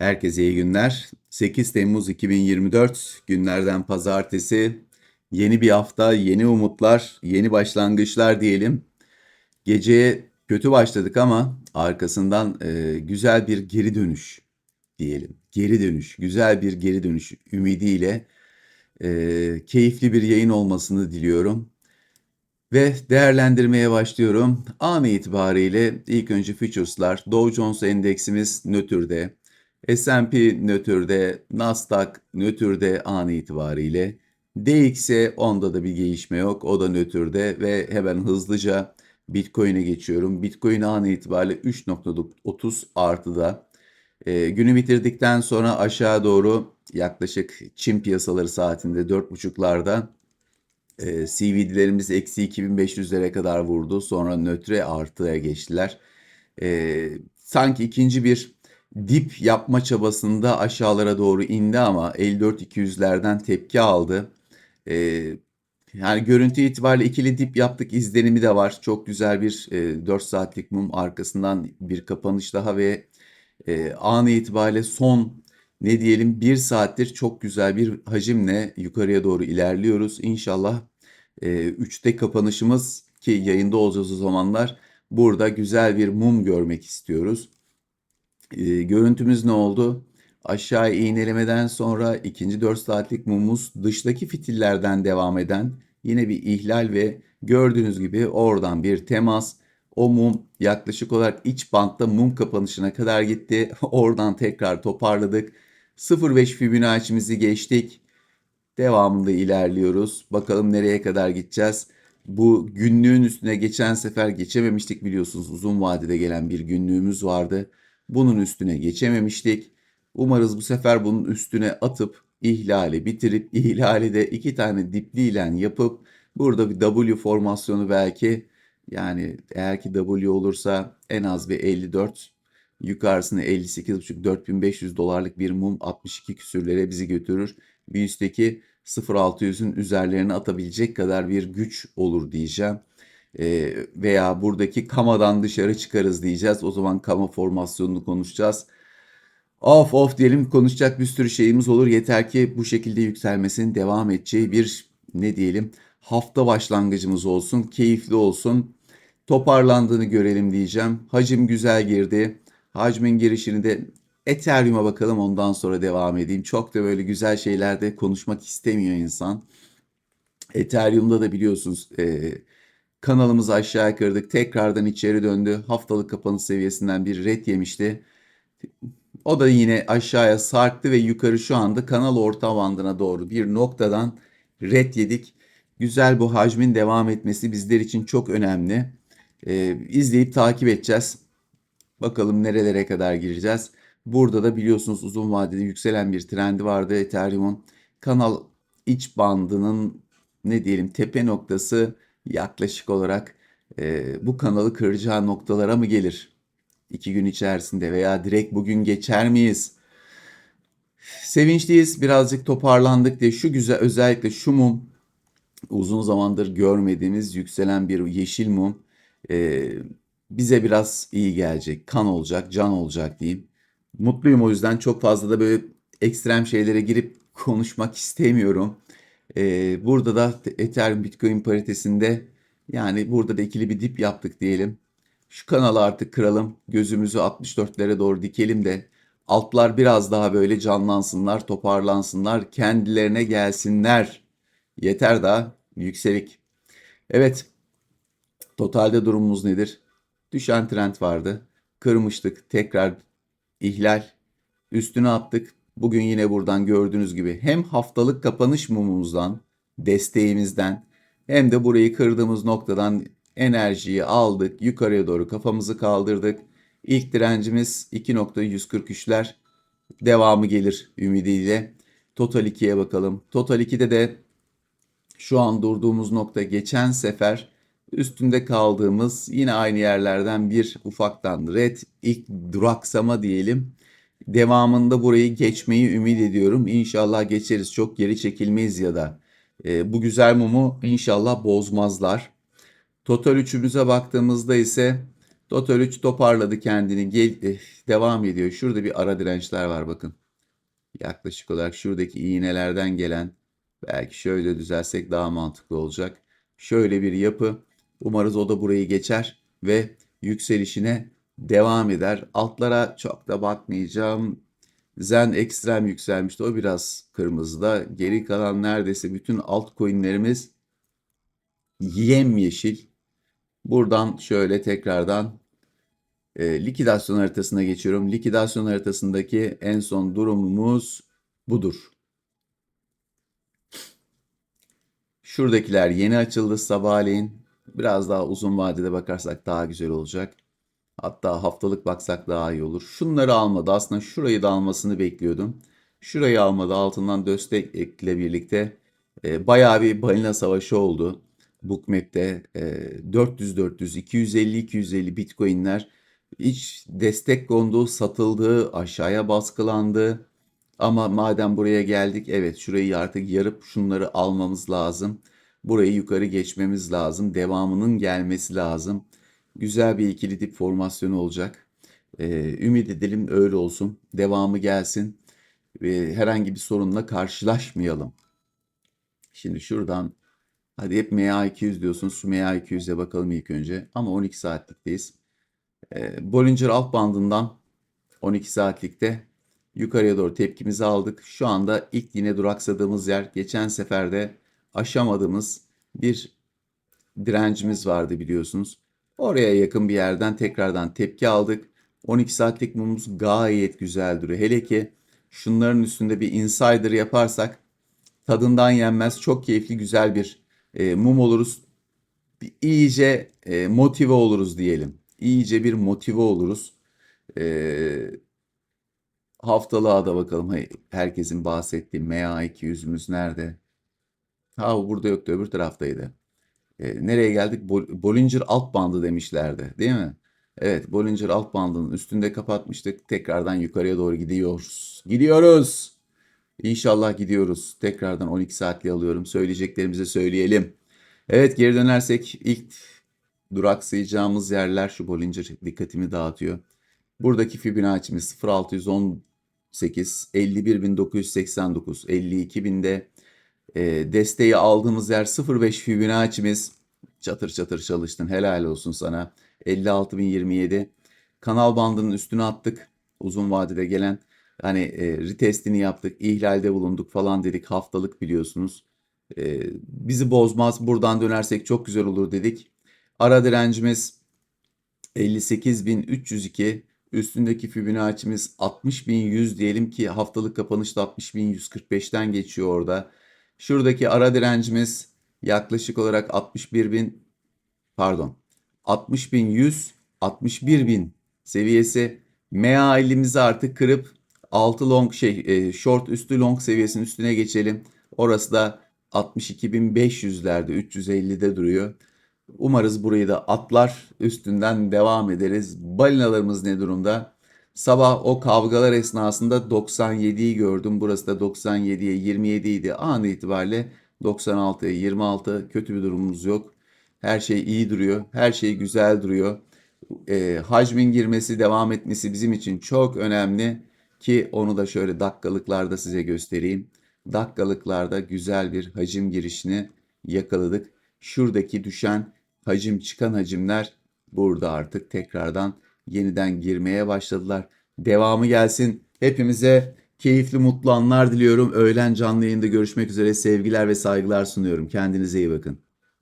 Herkese iyi günler. 8 Temmuz 2024 günlerden pazartesi. Yeni bir hafta, yeni umutlar, yeni başlangıçlar diyelim. Geceye kötü başladık ama arkasından e, güzel bir geri dönüş diyelim. Geri dönüş, güzel bir geri dönüş ümidiyle e, keyifli bir yayın olmasını diliyorum. Ve değerlendirmeye başlıyorum. An itibariyle ilk önce futures'lar, Dow Jones endeksimiz nötrde, S&P nötrde, Nasdaq nötrde an itibariyle. DX'e onda da bir gelişme yok. O da nötrde ve hemen hızlıca Bitcoin'e geçiyorum. Bitcoin an itibariyle 3.30 artıda. E, günü bitirdikten sonra aşağı doğru yaklaşık Çin piyasaları saatinde 4.30'larda e, CVD'lerimiz eksi 2500'lere kadar vurdu. Sonra nötre artıya geçtiler. E, sanki ikinci bir dip yapma çabasında aşağılara doğru indi ama 54-200'lerden tepki aldı. E, yani görüntü itibariyle ikili dip yaptık izlenimi de var. Çok güzel bir e, 4 saatlik mum arkasından bir kapanış daha ve e, an itibariyle son ne diyelim bir saattir çok güzel bir hacimle yukarıya doğru ilerliyoruz. İnşallah e, 3'te kapanışımız ki yayında olacağız o zamanlar burada güzel bir mum görmek istiyoruz. E, görüntümüz ne oldu? Aşağı iğnelemeden sonra ikinci 4 saatlik mumumuz dıştaki fitillerden devam eden yine bir ihlal ve gördüğünüz gibi oradan bir temas. O mum yaklaşık olarak iç bantta mum kapanışına kadar gitti. Oradan tekrar toparladık. 0.5 Fibonacci'mizi geçtik. Devamında ilerliyoruz. Bakalım nereye kadar gideceğiz. Bu günlüğün üstüne geçen sefer geçememiştik biliyorsunuz. Uzun vadede gelen bir günlüğümüz vardı. Bunun üstüne geçememiştik. Umarız bu sefer bunun üstüne atıp ihlali bitirip ihlali de iki tane dipliyle yapıp burada bir W formasyonu belki yani eğer ki W olursa en az bir 54 yukarısına 58,5 4500 dolarlık bir mum 62 küsürlere bizi götürür. Bir üstteki 0600'ün üzerlerine atabilecek kadar bir güç olur diyeceğim. E, veya buradaki kamadan dışarı çıkarız diyeceğiz. O zaman kama formasyonunu konuşacağız. Of of diyelim konuşacak bir sürü şeyimiz olur. Yeter ki bu şekilde yükselmesinin devam edeceği bir ne diyelim hafta başlangıcımız olsun. Keyifli olsun. Toparlandığını görelim diyeceğim. Hacim güzel girdi. Hacmin girişini de Ethereum'a bakalım ondan sonra devam edeyim. Çok da böyle güzel şeylerde konuşmak istemiyor insan. Ethereum'da da biliyorsunuz e, kanalımızı aşağı kırdık. Tekrardan içeri döndü. Haftalık kapanış seviyesinden bir red yemişti. O da yine aşağıya sarktı ve yukarı şu anda kanal orta bandına doğru bir noktadan red yedik. Güzel bu hacmin devam etmesi bizler için çok önemli. Ee, izleyip takip edeceğiz. Bakalım nerelere kadar gireceğiz. Burada da biliyorsunuz uzun vadede yükselen bir trendi vardı Ethereum'un. Kanal iç bandının ne diyelim tepe noktası yaklaşık olarak e, bu kanalı kıracağı noktalara mı gelir? iki gün içerisinde veya direkt bugün geçer miyiz? Sevinçliyiz birazcık toparlandık diye şu güzel özellikle şu mum uzun zamandır görmediğimiz yükselen bir yeşil mum e, bize biraz iyi gelecek. Kan olacak, can olacak diyeyim. Mutluyum o yüzden çok fazla da böyle ekstrem şeylere girip konuşmak istemiyorum. E, burada da Ethereum Bitcoin paritesinde yani burada da ikili bir dip yaptık diyelim. Şu kanalı artık kıralım. Gözümüzü 64'lere doğru dikelim de altlar biraz daha böyle canlansınlar, toparlansınlar, kendilerine gelsinler. Yeter daha yükselik. Evet. Totalde durumumuz nedir? Düşen trend vardı. Kırmıştık. Tekrar ihlal. Üstüne attık. Bugün yine buradan gördüğünüz gibi hem haftalık kapanış mumumuzdan, desteğimizden hem de burayı kırdığımız noktadan enerjiyi aldık. Yukarıya doğru kafamızı kaldırdık. İlk direncimiz 2.143'ler. Devamı gelir ümidiyle. Total 2'ye bakalım. Total 2'de de şu an durduğumuz nokta geçen sefer üstünde kaldığımız yine aynı yerlerden bir ufaktan red ilk duraksama diyelim. Devamında burayı geçmeyi ümit ediyorum. İnşallah geçeriz. Çok geri çekilmeyiz ya da e, bu güzel mumu inşallah bozmazlar. Total üçümüze baktığımızda ise Total 3 toparladı kendini. Gel, eh, devam ediyor. Şurada bir ara dirençler var bakın. Yaklaşık olarak şuradaki iğnelerden gelen belki şöyle düzelsek daha mantıklı olacak. Şöyle bir yapı. Umarız o da burayı geçer ve yükselişine devam eder. Altlara çok da bakmayacağım. Zen ekstrem yükselmişti. O biraz kırmızıda. Geri kalan neredeyse bütün altcoin'lerimiz yemyeşil. Buradan şöyle tekrardan e, likidasyon haritasına geçiyorum. Likidasyon haritasındaki en son durumumuz budur. Şuradakiler yeni açıldı sabahleyin. Biraz daha uzun vadede bakarsak daha güzel olacak. Hatta haftalık baksak daha iyi olur. Şunları almadı. Aslında şurayı da almasını bekliyordum. Şurayı almadı. Altından destek ekle birlikte e, bayağı bir balina savaşı oldu. Bookmap'te e, 400-400, 250-250 Bitcoin'ler hiç destek kondu, satıldı, aşağıya baskılandı. Ama madem buraya geldik, evet şurayı artık yarıp şunları almamız lazım. Burayı yukarı geçmemiz lazım. Devamının gelmesi lazım. Güzel bir ikili dip formasyonu olacak. Ee, ümit edelim öyle olsun. Devamı gelsin. Ve herhangi bir sorunla karşılaşmayalım. Şimdi şuradan hadi hep MA200 diyorsunuz. Şu MA200'e bakalım ilk önce. Ama 12 saatlikteyiz. Ee, Bollinger alt bandından 12 saatlikte yukarıya doğru tepkimizi aldık. Şu anda ilk yine duraksadığımız yer geçen seferde aşamadığımız bir direncimiz vardı biliyorsunuz. Oraya yakın bir yerden tekrardan tepki aldık. 12 saatlik mumumuz gayet güzel duruyor. Hele ki şunların üstünde bir insider yaparsak tadından yenmez çok keyifli güzel bir e, mum oluruz. Bir, iyice e, motive oluruz diyelim. İyice bir motive oluruz. E, haftalığa da bakalım. Herkesin bahsettiği MA200'ümüz nerede? Ha burada yoktu öbür taraftaydı. E, nereye geldik? Bol- Bollinger alt bandı demişlerdi, değil mi? Evet, Bollinger alt bandının üstünde kapatmıştık. Tekrardan yukarıya doğru gidiyoruz. Gidiyoruz. İnşallah gidiyoruz. Tekrardan 12 saatli alıyorum. Söyleyeceklerimizi söyleyelim. Evet, geri dönersek ilk duraksayacağımız yerler şu Bollinger dikkatimi dağıtıyor. Buradaki Fibonacci'miz 0618, 51989, 52000'de e, desteği aldığımız yer 05 Fibonacci'miz. Çatır çatır çalıştın. Helal olsun sana. 56027. Kanal bandının üstüne attık. Uzun vadede gelen hani e, retestini yaptık. ihlalde bulunduk falan dedik. Haftalık biliyorsunuz. E, bizi bozmaz. Buradan dönersek çok güzel olur dedik. Ara direncimiz 58.302. Üstündeki Fibonacci'miz 60.100 diyelim ki haftalık kapanışta 60.145'ten geçiyor orada. Şuradaki ara direncimiz yaklaşık olarak 61.000 pardon 60.100 61.000 seviyesi. MA elimizi artık kırıp 6 long şey e, short üstü long seviyesinin üstüne geçelim. Orası da 62.500'lerde 350'de duruyor. Umarız burayı da atlar üstünden devam ederiz. Balinalarımız ne durumda? Sabah o kavgalar esnasında 97'yi gördüm. Burası da 97'ye 27 idi. An itibariyle 96'ya 26 kötü bir durumumuz yok. Her şey iyi duruyor. Her şey güzel duruyor. E, hacmin girmesi, devam etmesi bizim için çok önemli ki onu da şöyle dakikalıklarda size göstereyim. Dakikalıklarda güzel bir hacim girişini yakaladık. Şuradaki düşen hacim çıkan hacimler burada artık tekrardan yeniden girmeye başladılar. Devamı gelsin. Hepimize keyifli mutlu anlar diliyorum. Öğlen canlı yayında görüşmek üzere sevgiler ve saygılar sunuyorum. Kendinize iyi bakın.